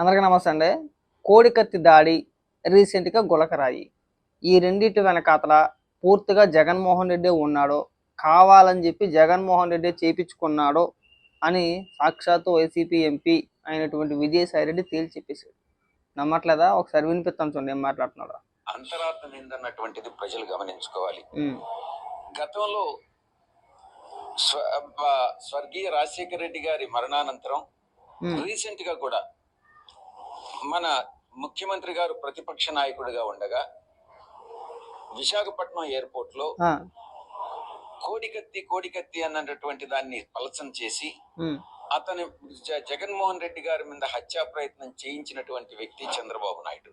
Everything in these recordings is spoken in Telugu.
అందరికీ నమస్తే అండి. కోడికత్తి దాడి రీసెంట్గా గులకరాయి. ఈ రెండింటి వెనకాతల పూర్తిగా జగన్మోహన్ రెడ్డి ఉన్నాడో కావాలని చెప్పి జగన్మోహన్ రెడ్డి చేపించుకున్నాడో అని సాక్షాత్తు వైసీపీ ఎంపీ అయినటువంటి విజయసాయి రెడ్డి తేల్చి చెప్పేశాడు. నమ్మట్లేదా? ఒకసారి వినిపిస్తాను చూడండి ఏం మాట్లాడుతున్నాడు. అంతరార్థం ఏందన్నటువంటిది ప్రజలు గమనించుకోవాలి. గతంలో స్వర్గీయ రాజశేఖర రెడ్డి గారి మరణానంతరం రీసెంట్గా కూడా మన ముఖ్యమంత్రి గారు ప్రతిపక్ష నాయకుడిగా ఉండగా విశాఖపట్నం ఎయిర్పోర్ట్లో కోడికత్తి కోడికత్తి అన్నటువంటి దాన్ని పలచన చేసి అతని జగన్మోహన్ రెడ్డి గారి మీద హత్యా ప్రయత్నం చేయించినటువంటి వ్యక్తి చంద్రబాబు నాయుడు.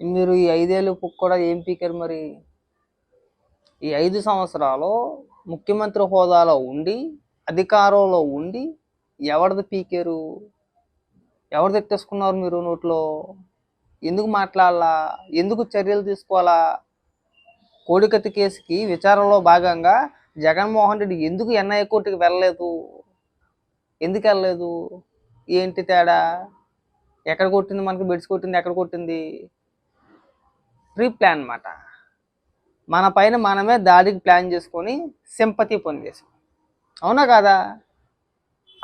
మీరు ఈ ఐదేళ్ళు కూడా ఏం పీకారు మరి? ఈ ఐదు సంవత్సరాలు ముఖ్యమంత్రి హోదాలో ఉండి అధికారంలో ఉండి ఎవరిది పీకారు? ఎవరు తెట్టేసుకున్నారు మీరు నోట్లో? ఎందుకు మాట్లాడాలా? ఎందుకు చర్యలు తీసుకోవాలా? కోడికత్తి కేసుకి విచారణలో భాగంగా జగన్మోహన్ రెడ్డి ఎందుకు ఎన్ఐఏ కోర్టుకి వెళ్ళలేదు? ఎందుకు వెళ్ళలేదు? ఏంటి తేడా? ఎక్కడ కొట్టింది మనకి? బెడ్స్ కొట్టింది? ఎక్కడ కొట్టింది? ప్రీ ప్లాన్ అన్నమాట. మన పైన మనమే దాడికి ప్లాన్ చేసుకొని సింపతి పొందేసాం అవునా కదా?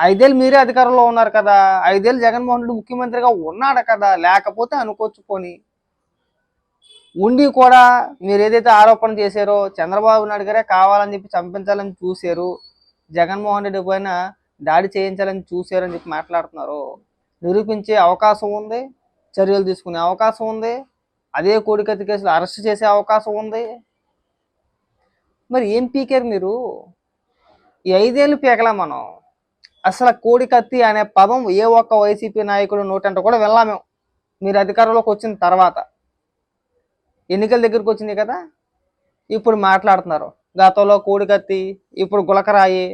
ఐదేళ్ళు మీరే అధికారంలో ఉన్నారు కదా. ఐదేళ్ళు జగన్మోహన్ రెడ్డి ముఖ్యమంత్రిగా ఉన్నాడు కదా. లేకపోతే అనుకోవచ్చు పోని. ఉండి కూడా మీరు ఏదైతే ఆరోపణ చేశారో చంద్రబాబు నాయుడు గారే కావాలని చెప్పి చంపించాలని చూశారు. జగన్మోహన్ రెడ్డి పైన దాడి చేయించాలని చూశారు అని చెప్పి మాట్లాడుతున్నారు. నిరూపించే అవకాశం ఉంది. చర్యలు తీసుకునే అవకాశం ఉంది. అదే కోడికత్తి కేసులు అరెస్ట్ చేసే అవకాశం ఉంది. మరి ఏం పీకారు మీరు? ఈ ఐదేళ్ళు పీకలా మనం. అసలు కోడికత్తి అనే పదం ఏ ఒక్క వైసీపీ నాయకుడు నోటంట కూడా వెళ్ళాము. మీరు అధికారంలోకి వచ్చిన తర్వాత. ఎన్నికల దగ్గరికి వచ్చింది కదా? ఇప్పుడు మాట్లాడుతున్నారు. గతంలో కోడికత్తి ఇప్పుడు గులకరాయి.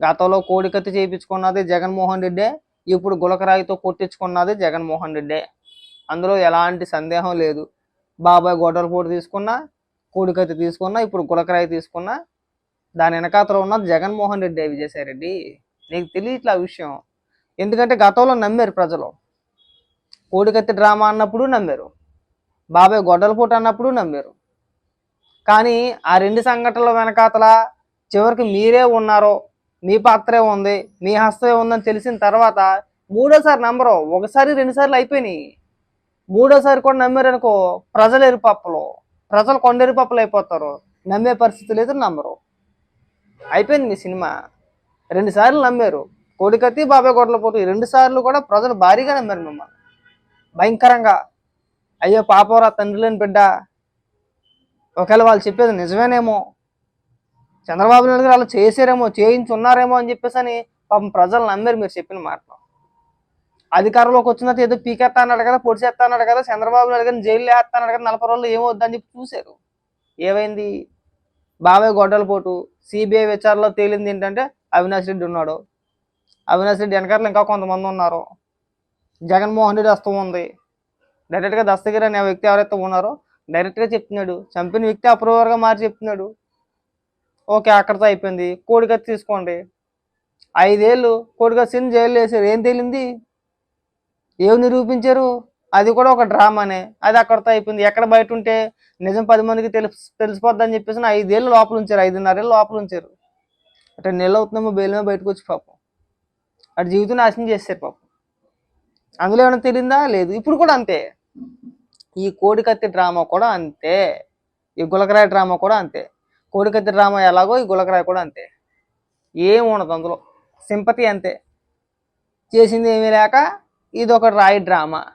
గతంలో కోడికత్తి చేయించుకున్నది జగన్మోహన్ రెడ్డే ఇప్పుడు గులకరాయితో కొట్టించుకున్నది జగన్మోహన్ రెడ్డే. అందులో ఎలాంటి సందేహం లేదు. బాబాయ్ గొడ్డల పోటు తీసుకున్నా కోడికత్తి తీసుకున్నా ఇప్పుడు గులకరాయి తీసుకున్నా దాని వెనకాతలో ఉన్నది జగన్మోహన్ రెడ్డి విజయసాయి రెడ్డి నీకు తెలియట్లే ఆ విషయం. ఎందుకంటే గతంలో నమ్మారు ప్రజలు. కోడికత్తి డ్రామా అన్నప్పుడు నమ్మారు. బాబాయ్ గొడ్డల పూట అన్నప్పుడు నమ్మారు. కానీ ఆ రెండు సంఘటనల వెనకాతల చివరికి మీరే ఉన్నారో మీ పాత్రే ఉంది మీ హస్తమే ఉందని తెలిసిన తర్వాత మూడోసారి నమ్మరు. ఒకసారి రెండుసార్లు అయిపోయినాయి. మూడోసారి కూడా నమ్మారు అనుకో ప్రజలు ఎరుపప్పలు. ప్రజలు కొండ పప్పులు అయిపోతారు. నమ్మే పరిస్థితి లేదు నమ్మరు. అయిపోయింది మీ సినిమా. రెండు సార్లు నమ్మారు. కోడికత్తి బాబాయ్ గొడవల పోతు రెండు సార్లు కూడా ప్రజలు భారీగా నమ్మారు మిమ్మల్ని. భయంకరంగా. అయ్యో పాపవరా తండ్రి లేని బిడ్డ. ఒకవేళ వాళ్ళు చెప్పేది నిజమేనేమో. చంద్రబాబు నాయుడు గారు అలా చేసారేమో చేయించున్నారేమో అని చెప్పేసి అని పాపం ప్రజలు నమ్మారు మీరు చెప్పిన మాటలు. అధికారంలోకి వచ్చినట్టు ఏదో పీకెత్తా అన్నాడు కదా పొడి చేస్తా అన్నాడు కదా చంద్రబాబు నాయుడు గారిని జైలు వేస్తా అన్నాడు కదా నలభై రోజులు ఏమవుద్దని చెప్పి చూశారు. ఏమైంది? బాబాయ్ గొడ్డల పోటు. సిబిఐ విచారణలో తేలింది ఏంటంటే అవినాష్ రెడ్డి ఉన్నాడు. అవినాష్ రెడ్డి వెనకాల ఇంకా కొంతమంది ఉన్నారు. జగన్మోహన్ రెడ్డి వస్తూ ఉంది. డైరెక్ట్గా దస్తగిరి అనే వ్యక్తి ఎవరైతే ఉన్నారో డైరెక్ట్గా చెప్తున్నాడు. చంపిన వ్యక్తి అప్రూవర్గా మార్చి చెప్తున్నాడు. ఓకే అక్కడితో అయిపోయింది. కోడికత్తి తీసుకోండి. ఐదేళ్ళు కోడికత్తిని జైలు వేసారు ఏం తేలింది? ఏం నిరూపించారు? అది కూడా ఒక డ్రామానే. అది అక్కడితో అయిపోయింది. ఎక్కడ బయట ఉంటే నిజం పది మందికి తెలుసు తెలిసిపోద్ది అని చెప్పేసి ఐదేళ్ళు లోపల ఉంచారు. ఐదున్నరేళ్ళు లోపల ఉంచారు. అంటే నెల అవుతుందేమో బెయిల్ బయటకు వచ్చి పాపం. అటు జీవితం నాశనం చేస్తారు పాపం. అందులో ఏమైనా తెలిందా? లేదు. ఇప్పుడు కూడా అంతే. ఈ కోడికత్తి డ్రామా కూడా అంతే. ఈ గులకరాయ డ్రామా కూడా అంతే. కోడికత్తి డ్రామా ఎలాగో ఈ గులకరాయ కూడా అంతే. ఏం ఉండదు అందులో. సింపతి అంతే. చేసింది ఏమీ లేక ఇది ఒక రాయి డ్రామా.